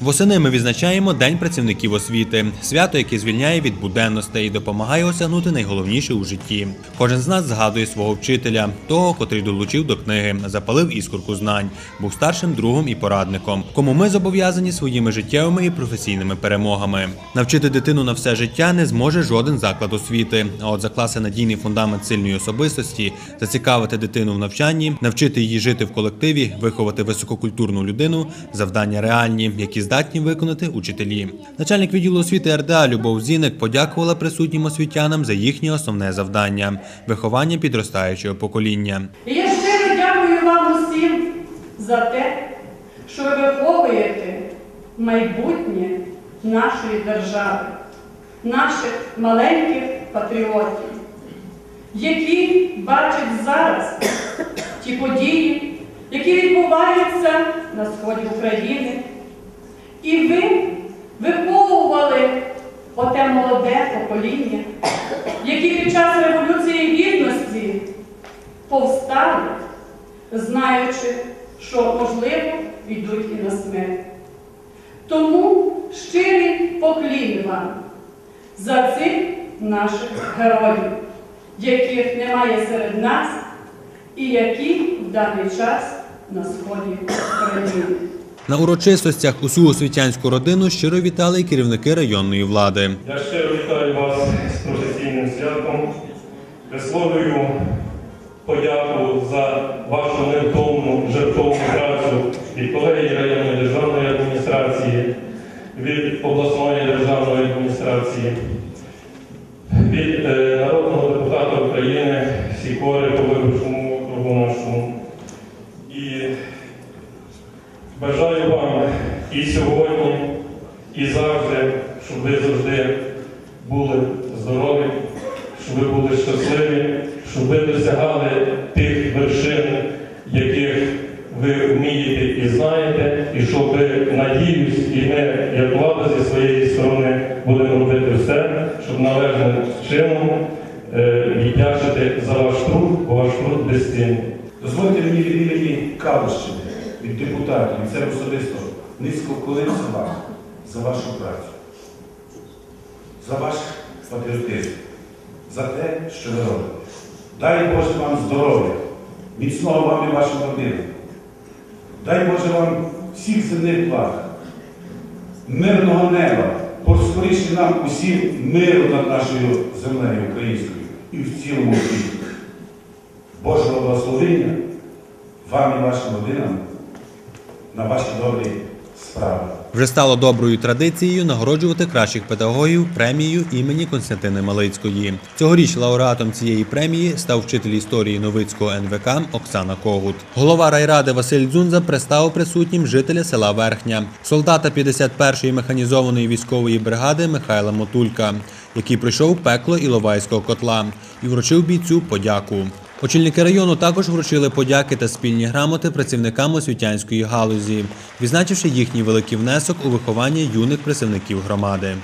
Восени ми відзначаємо День працівників освіти, свято, яке звільняє від буденностей і допомагає осягнути найголовніше у житті. Кожен з нас згадує свого вчителя, того, котрий долучив до книги, запалив іскорку знань, був старшим другом і порадником, кому ми зобов'язані своїми життєвими і професійними перемогами. Навчити дитину на все життя не зможе жоден заклад освіти. А от закласти надійний фундамент сильної особистості, зацікавити дитину в навчанні, навчити її жити в колективі, виховати висококультурну людину завдання реальні, які здатні виконати учителі. Начальник відділу освіти РДА Любов Зіник подякувала присутнім освітянам за їхнє основне завдання виховання підростаючого покоління. І я щиро дякую вам усім за те, що ви виховуєте майбутнє нашої держави, наших маленьких патріотів, які бачать зараз ті події, які відбуваються на сході України. І ви виховували оте молоде покоління, які під час Революції Гідності повстали, знаючи, що, можливо, йдуть і на смерть. Тому щирий поклін вам за цих наших героїв, яких немає серед нас і які в даний час на сході країни. На урочистостях усю освітянську родину щиро вітали й керівники районної влади. Я щиро вітаю вас з професійним святом. Висловлюю подяку за вашу невтомну жертовну працю від колегії районної державної адміністрації, від обласної державної адміністрації, від е, народного депутата України Сікори по виборчому округу нашому. Бажаю вам і сьогодні, і завжди, щоб ви завжди були здорові, щоб ви були щасливі, щоб ви досягали тих вершин, яких ви вмієте і знаєте, і щоб ви, надіюсь, і ми, як влада зі своєї сторони, будемо робити все, щоб належним чином е, віддячити за ваш труд, бо ваш труд безцінний. Дозвольте мені від імені Калищини, від депутатів, від себе особисто низько вклонитися вам за вашу працю, за ваш патріотизм, за те, що ви робите. Дай Боже вам здоров'я, міцного вам і вашим родинам. Дай Боже вам всіх земних благ, мирного неба, поскоріше нам усім миру над нашою землею українською і в цілому світі. Божого благословення вам і вашим родинам на ваші добрі справи. Вже стало доброю традицією нагороджувати кращих педагогів премією імені Константини Малицької. Цьогоріч лауреатом цієї премії став вчитель історії Новицького НВК Оксана Когут. Голова райради Василь Дзунза представив присутнім жителя села Верхня, солдата 51-ї механізованої військової бригади Михайла Мотулька, який пройшов пекло Іловайського котла і вручив бійцю подяку. Очільники району також вручили подяки та спільні грамоти працівникам освітянської галузі, відзначивши їхній великий внесок у виховання юних працівників громади.